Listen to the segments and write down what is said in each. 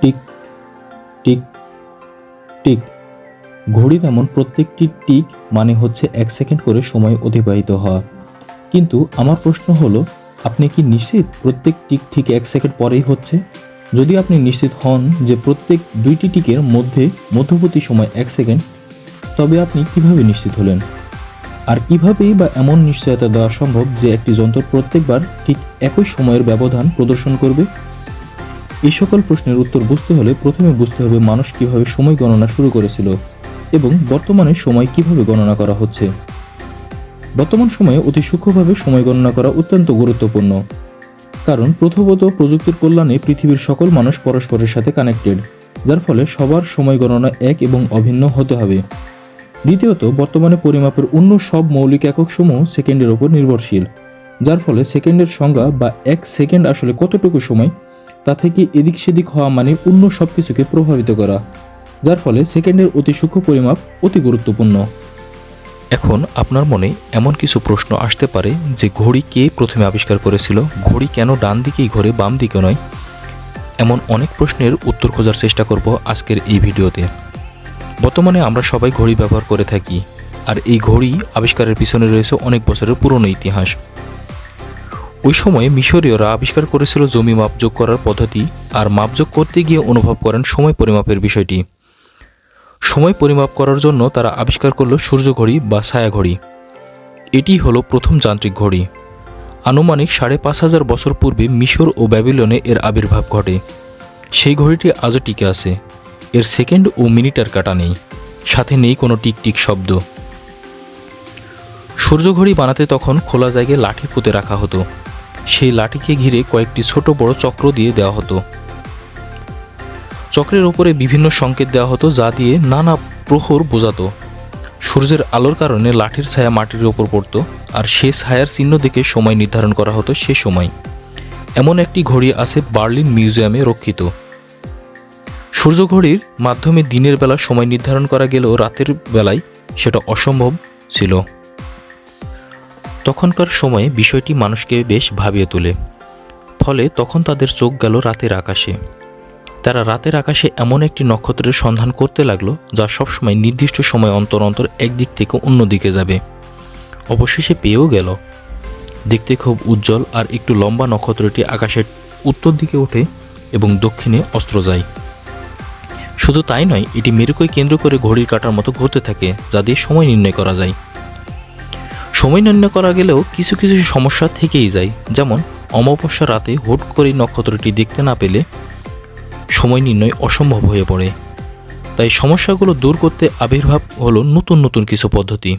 Tick tick tick. ঘড়ির এমন প্রত্যেকটি টিক মানে হচ্ছে এক সেকেন্ড করে সময় অতিবাহিত হওয়া। কিন্তু আমার প্রশ্ন হলো, আপনি কি নিশ্চিত প্রত্যেক টিক ঠিক এক সেকেন্ড পরেই হচ্ছে? যদি আপনি নিশ্চিত হন যে প্রত্যেক দুইটি টিকের মধ্যে মধ্যবর্তী সময় এক সেকেন্ড, তবে আপনি কীভাবে নিশ্চিত হলেন? আর কিভাবেই বা এমন নিশ্চয়তা দেওয়া সম্ভব যে একটি যন্ত্র প্রত্যেকবার ঠিক একই সময়ের ব্যবধান প্রদর্শন করবে? এই সকল প্রশ্নের উত্তর বুঝতে হলে প্রথমে বুঝতে হবে মানুষ কীভাবে সময় গণনা শুরু করেছিল এবং বর্তমানে সময় কীভাবে গণনা করা হচ্ছে। বর্তমান সময়ে অতি সূক্ষ্মভাবে সময় গণনা করা অত্যন্ত গুরুত্বপূর্ণ। কারণ প্রথমত, প্রযুক্তির কল্যাণে পৃথিবীর সকল মানুষ পরস্পরের সাথে কানেক্টেড, যার ফলে সবার সময় গণনা এক এবং অভিন্ন হতে হবে। দ্বিতীয়ত, বর্তমানে পরিমাপের অন্য সব মৌলিক একক সমূহ সেকেন্ডের উপর নির্ভরশীল, যার ফলে সেকেন্ডের সংজ্ঞা বা এক সেকেন্ড আসলে কতটুকু সময় তা থেকে এদিক সেদিক হওয়া মানে অন্য সব কিছুকে প্রভাবিত করা, যার ফলে সেকেন্ডের অতি সূক্ষ্ম পরিমাপ অতি গুরুত্বপূর্ণ। এখন আপনার মনে এমন কিছু প্রশ্ন আসতে পারে যে ঘড়ি কে প্রথমে আবিষ্কার করেছিল? ঘড়ি কেন ডান দিকেই ঘোরে, বাম দিকে নয়? এমন অনেক প্রশ্নের উত্তর খোঁজার চেষ্টা করব আজকের এই ভিডিওতে। বর্তমানে আমরা সবাই ঘড়ি ব্যবহার করে থাকি, আর এই ঘড়ি আবিষ্কারের পিছনে রয়েছে অনেক বছরের পুরনো ইতিহাস। ওই সময়ে মিশরীয়রা আবিষ্কার করেছিল জমি মাপযোগ করার পদ্ধতি আর মাপযোগ করতে গিয়ে অনুভব করেন সময় পরিমাপের বিষয়টি। সময় পরিমাপ করার জন্য তারা আবিষ্কার করল সূর্য ঘড়ি বা ছায়া ঘড়ি। এটি হলো প্রথম যান্ত্রিক ঘড়ি। আনুমানিক সাড়ে পাঁচ হাজার বছর পূর্বে মিশর ও ব্যাবিলনে এর আবির্ভাব ঘটে। সেই ঘড়িটি আজও টিকে আছে। এর সেকেন্ড ও মিনিটের কাটা নেই। সাথে নেই কোনো টিক টিক শব্দ। সূর্য ঘড়ি বানাতে তখন খোলা জায়গায় লাঠি পুঁতে রাখা হতো। সেই লাঠিকে ঘিরে কয়েকটি ছোট বড় চক্র দিয়ে দেওয়া হতো। চক্রের ওপরে বিভিন্ন সংকেত দেওয়া হতো যা দিয়ে নানা প্রহর বোঝাতো। সূর্যের আলোর কারণে লাঠির ছায়া মাটির ওপর পড়তো, আর সে ছায়ার চিহ্ন দেখে সময় নির্ধারণ করা হতো সে সময়। এমন একটি ঘড়ি আছে বার্লিন মিউজিয়ামে রক্ষিত। সূর্য ঘড়ির মাধ্যমে দিনের বেলা সময় নির্ধারণ করা গেলেও রাতের বেলায় সেটা অসম্ভব ছিল। তখনকার সময়ে বিষয়টি মানুষকে বেশ ভাবিয়ে তোলে। ফলে তখন তাদের চোখ গেল রাতের আকাশে। তারা রাতের আকাশে এমন একটি নক্ষত্রের সন্ধান করতে লাগল, যা সবসময় নির্দিষ্ট সময় অন্তর অন্তর একদিক থেকে অন্য দিকে যাবে। অবশেষে পেয়েও গেল। দেখতে খুব উজ্জ্বল আর একটু লম্বা নক্ষত্রটি আকাশের উত্তর দিকে ওঠে এবং দক্ষিণে অস্ত্র যায়। শুধু তাই নয়, এটি মেরুকে কেন্দ্র করে ঘড়ির কাটার মতো ঘুরতে থাকে, যা দিয়ে সময় নির্ণয় করা যায়। সময় নির্ণয় করা গেলেও কিছু কিছু সমস্যা থেকেই যায়। যেমন, অমাবস্যা রাতে হুট করে নক্ষত্রটি দেখতে না পেলে সময় নির্ণয় অসম্ভব হয়ে পড়ে। তাই সমস্যাগুলো দূর করতে আবির্ভাব হলো নতুন নতুন কিছু পদ্ধতি।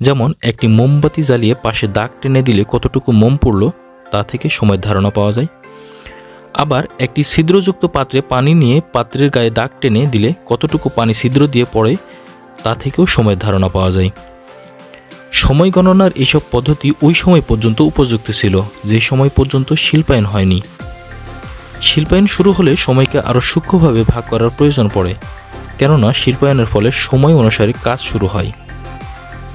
যেমন, একটি মোমবাতি জ্বালিয়ে পাশে দাগ টেনে দিলে কতটুকু মোম পড়ল তা থেকে সময়ের ধারণা পাওয়া যায়। আবার, একটি ছিদ্রযুক্ত পাত্রে পানি নিয়ে পাত্রের গায়ে দাগ টেনে দিলে কতটুকু পানি ছিদ্র দিয়ে পড়ে তা থেকেও সময়ের ধারণা পাওয়া যায়। সময় গণনার এসব পদ্ধতি ওই সময় পর্যন্ত উপযুক্ত ছিল, যে সময় পর্যন্ত শিল্পায়ন হয়নি। শিল্পায়ন শুরু হলে সময়কে আরও সূক্ষ্মভাবে ভাগ করার প্রয়োজন পড়ে, কেননা শিল্পায়নের ফলে সময় অনুসারে কাজ শুরু হয়।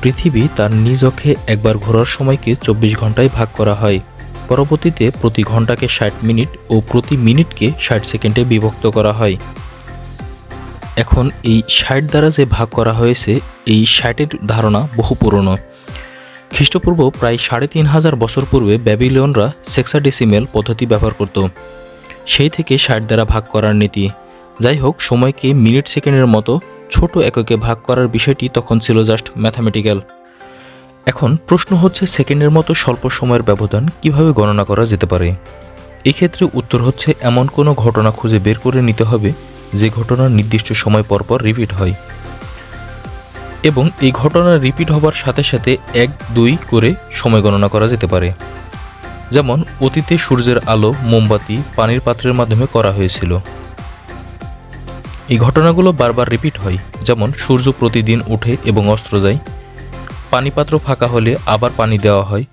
পৃথিবী তার নিজ অক্ষে একবার ঘোরার সময়কে চব্বিশ ঘন্টায় ভাগ করা হয়, পরবর্তীতে প্রতি ঘন্টাকে ষাট মিনিট ও প্রতি মিনিটকে ষাট সেকেন্ডে বিভক্ত করা হয়। এখন এই ষাট দ্বারা যে ভাগ করা হয়েছে, এই ষাটের ধারণা বহু পুরনো। খ্রিস্টপূর্ব প্রায় সাড়ে তিন হাজার বছর পূর্বে ব্যাবিলিয়নরা সেক্সাডেসিমেল পদ্ধতি ব্যবহার করত। সেই থেকে ষাট দ্বারা ভাগ করার নীতি। যাই হোক, সময়কে মিনিট সেকেন্ডের মতো ছোট এককে ভাগ করার বিষয়টি তখন ছিল জাস্ট ম্যাথামেটিক্যাল। এখন প্রশ্ন হচ্ছে, সেকেন্ডের মতো স্বল্প সময়ের ব্যবধান কীভাবে গণনা করা যেতে পারে? এক্ষেত্রে উত্তর হচ্ছে, এমন কোনো ঘটনা খুঁজে বের করে নিতে হবে যে ঘটনা নির্দিষ্ট সময় পরপর রিপিট হয়। এবং এই ঘটনা রিপিট হবার সাথে সাথে এক, দুই করে সময় গণনা করা যেতে পারে। যেমন, অতীতে সূর্যের আলো মোমবাতি পানির পাত্রের মাধ্যমে করা হয়েছিল। এই ঘটনাগুলো বারবার রিপিট হয়। যেমন, সূর্য প্রতিদিন ওঠে এবং অস্ত্র যায় পানিপাত্র ফাঁকা হলে আবার পানি দেওয়া হয়।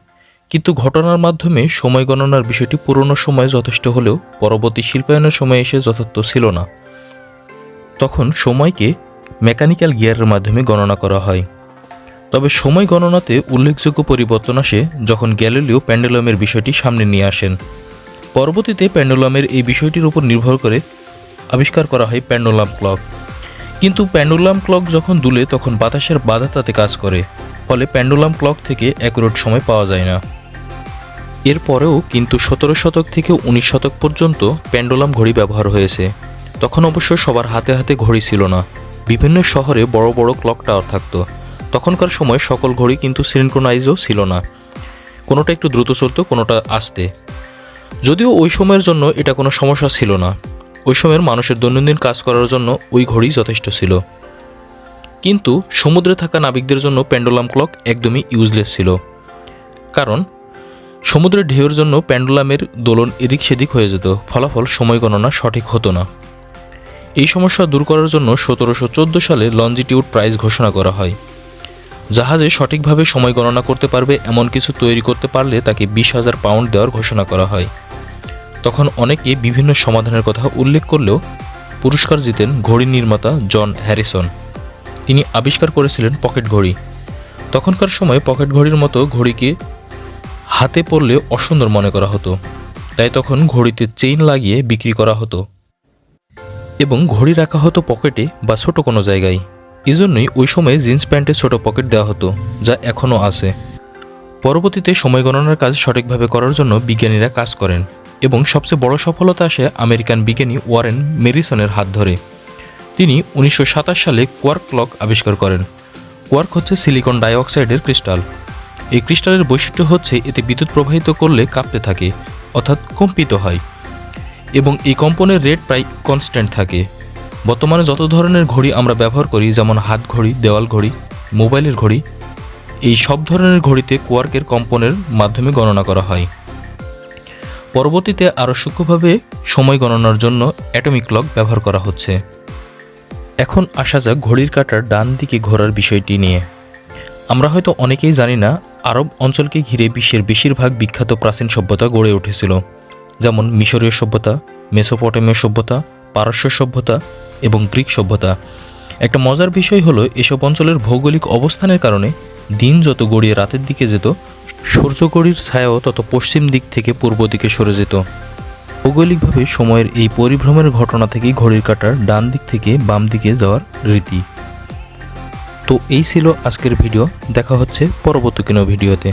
কিন্তু ঘটনার মাধ্যমে সময় গণনার বিষয়টি পুরনো সময়ে যথেষ্ট হলেও পরবর্তী শিল্পায়নের সময় এসে যথার্থ ছিল না। তখন সময়কে মেকানিক্যাল গিয়ারের মাধ্যমে গণনা করা হয়। তবে সময় গণনাতে উল্লেখযোগ্য পরিবর্তন আসে যখন গ্যালিলিও প্যান্ডেলামের বিষয়টি সামনে নিয়ে আসেন। পরবর্তীতে প্যান্ডেলামের এই বিষয়টির উপর নির্ভর করে আবিষ্কার করা হয় প্যান্ডোলাম ক্লক। কিন্তু প্যান্ডুলাম ক্লক যখন দুলে, তখন বাতাসের বাধা তাতে কাজ করে, ফলে প্যান্ডুলাম ক্লক থেকে অ্যাকুরেট সময় পাওয়া যায় না। এরপরেও কিন্তু সতেরো শতক থেকে উনিশ শতক পর্যন্ত প্যান্ডোলাম ঘড়ি ব্যবহার হয়েছে। তখন অবশ্য সবার হাতে হাতে ঘড়ি ছিল না। বিভিন্ন শহরে বড় বড় ক্লক টাওয়ার থাকতো। তখনকার সময় সকল ঘড়ি কিন্তু সিনক্রোনাইজও ছিল না। কোনোটা একটু দ্রুত চলতো, কোনোটা আস্তে। যদিও ওই সময়ের জন্য এটা কোনো সমস্যা ছিল না। ওই সময়ের মানুষের দৈনন্দিন কাজ করার জন্য ওই ঘড়ি যথেষ্ট ছিল। কিন্তু সমুদ্রে থাকা নাবিকদের জন্য প্যান্ডোলাম ক্লক একদমই ইউজলেস ছিল। কারণ সমুদ্রের ঢেউয়ের জন্য প্যান্ডোলামের দোলন এদিক সেদিক হয়ে যেত। ফলাফল সময় গণনা সঠিক হতো না। এই সমস্যা দূর করার জন্য সতেরোশো চোদ্দ সালে লঞ্জিটিউড প্রাইজ ঘোষণা করা হয়। জাহাজে সঠিকভাবে সময় গণনা করতে পারবে, এমন কিছু তৈরি করতে পারলে তাকে বিশ হাজার পাউন্ড দেওয়ার ঘোষণা করা হয়। তখন অনেকে বিভিন্ন সমাধানের কথা উল্লেখ করলেও পুরস্কার জিতেন ঘড়ি নির্মাতা জন হ্যারিসন। তিনি আবিষ্কার করেছিলেন পকেট ঘড়ি। তখনকার সময় পকেট ঘড়ির মতো ঘড়িকে হাতে পরলে অসুন্দর মনে করা হতো। তাই তখন ঘড়িতে চেইন লাগিয়ে বিক্রি করা হতো। এবং ঘড়ি রাখা হতো পকেটে বা ছোট কোনো জায়গায়। এজন্যই ওই সময়ে জিন্স প্যান্টে ছোট পকেট দেওয়া হতো, যা এখনও আছে। পরবর্তীতে সময় গণনার কাজ সঠিকভাবে করার জন্য বিজ্ঞানীরা কাজ করেন এবং সবচেয়ে বড় সফলতা আসে আমেরিকান বিজ্ঞানী ওয়ারেন মেরিসনের হাত ধরে। তিনি উনিশশো সাতাশ সালে কোয়ার্ক ক্লক আবিষ্কার করেন। কোয়ার্ক হচ্ছে সিলিকন ডাইঅক্সাইডের ক্রিস্টাল। এই ক্রিস্টালের বৈশিষ্ট্য হচ্ছে এতে বিদ্যুৎ প্রবাহিত করলে কাঁপতে থাকে, অর্থাৎ কম্পিত হয়। এবং এই কম্পনের রেট প্রায় কনস্ট্যান্ট থাকে। বর্তমানে যত ধরনের ঘড়ি আমরা ব্যবহার করি, যেমন হাত ঘড়ি, দেওয়াল ঘড়ি, মোবাইলের ঘড়ি, এই সব ধরনের ঘড়িতে কোয়ার্কের কম্পনের মাধ্যমে গণনা করা হয়। পরবর্তীতে আরও সূক্ষ্মভাবে সময় গণনার জন্য অ্যাটমিক ক্লক ব্যবহার করা হচ্ছে। এখন আসা যাক ঘড়ির কাঁটার ডান দিকে ঘোরার বিষয়টি নিয়ে। আমরা হয়তো অনেকেই জানি না, আরব অঞ্চলকে ঘিরে বিশ্বের বেশিরভাগ বিখ্যাত প্রাচীন সভ্যতা গড়ে উঠেছিল। যেমন মিশরীয় সভ্যতা, মেসোপটেমীয় সভ্যতা, পারস্য সভ্যতা এবং গ্রিক সভ্যতা। একটা মজার বিষয় হলো, এসব অঞ্চলের ভৌগোলিক অবস্থানের কারণে দিন যত গড়িয়ে রাতের দিকে যেত সূর্য গড়ির ছায়াও তত পশ্চিম দিক থেকে পূর্ব দিকে সরে যেত। ভৌগোলিকভাবে সময়ের এই পরিভ্রমের ঘটনা থেকেই ঘড়ির কাঁটার ডান দিক থেকে বাম দিকে যাওয়ার রীতি। তো এই ছিল আজকের ভিডিও, দেখা হচ্ছে পরবর্তী কোনো ভিডিওতে।